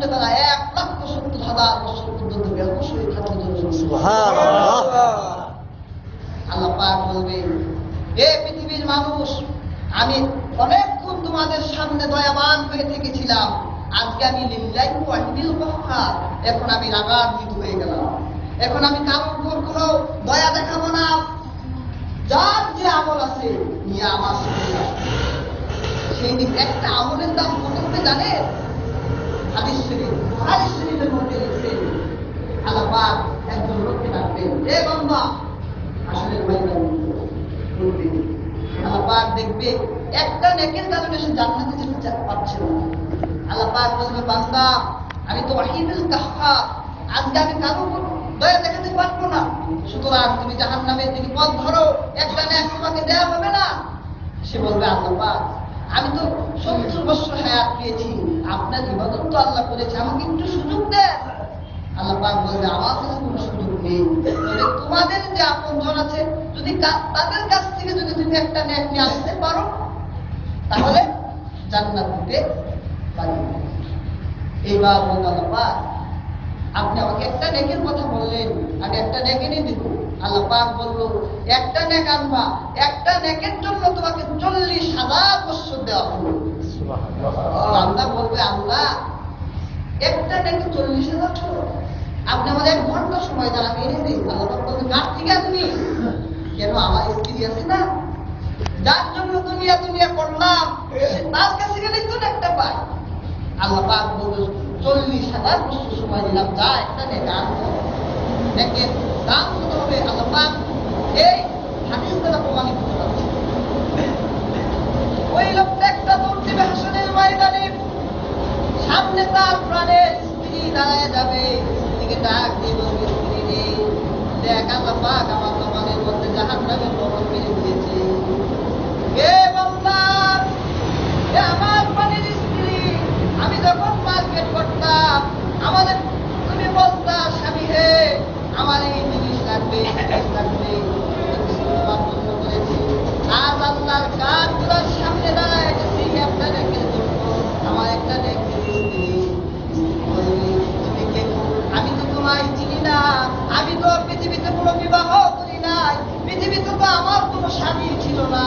সামনে দাঁড়ায় এক লক্ষ সত্তর হাজার বছর পর্যন্ত বেহুশ জন্য আল্লাহ পাক বলবে এ পৃথিবীর মানুষ আমি অনেকক্ষণ তোমাদের সামনে দয়াবান হয়ে থেকেছিলাম। আজকে আমি এখন আমি রাগান্বিত হয়ে গেলাম। এখন আমি কারোর উপর কোনো দয়া দেখাবো না। যার যে আমল আছে নিয়ে আমার সেই দিন একটা আমলের দাম কত হবে জানে আমি তো ওয়াহিদুল কাহ্হা আজকে আমি কারও দয়া দেখাতে পারব না। সুতরাং তুমি জাহান নামের দিকে পথ ধরো একটা তোমাকে দেয়া হবে না। সে বলবে, আল্লাহ আমি তো সত্তর বছর হায়াত পেয়েছি। আপনার ইবাদত তো আল্লাহ করেছে? আমাকে একটু সুযোগ দেন। আল্লাহ পাক সুযোগ নেই। তবে তোমাদের যে আছে, যদি তাদের কাছ থেকে যদি তুমি একটা নেক নিয়ে আসতে পারো, তাহলে জান্নাত দিতে পারি। এইবার আল্লাহ পাক, আপনি আমাকে একটা নেকের কথা বললেন। আমি একটা নেকে নিয়ে দিব। আল্লাহ পাক বলল, একটা নেক আনবা। একটা নেকের জন্য তোমাকে চল্লিশ হাজার বছর দেওয়া হলো। চল্লিশ হাজার সময় কেন আমার না? যার জন্য দুনিয়া দুনিয়া করলাম তার কাছে গেলেই তো একটা পাই আল্লাহ চল্লিশ হাজার বছর সময় দিলাম, যা একটা নে দান দেখে দাম কত হবে আল্লাহ পাক এই হাদিস দ্বারা প্রমাণিত করছে ওই লোকটা একটা দৌড় দিবে হাসনের ময়দানে সামনে তার প্রাণের স্ত্রী দাঁড়ায় যাবে, এদিকে ডাক দিয়ে বলবে স্ত্রী রে দেখ আমার পাক আমার জমানের মধ্যে জাহান নামের বরফ মেরে দিয়েছে হে বান্দা এ আমার প্রাণের স্ত্রী আমি যখন মার্কেট করতাম আমাদের তুমি বলতা স্বামী হে আমার এই জিনিস লাগবে এই জিনিস লাগবে তোমার জন্য করেছি আজ আল্লাহর কাজগুলোর সামনে দাঁড়ায় গেছি একটা রেখে আমার একটা রেখে আমি তো তোমায় চিনি না আমি তো পৃথিবীতে কোনো বিবাহ করি নাই পৃথিবীতে তো আমার কোনো স্বামী ছিল না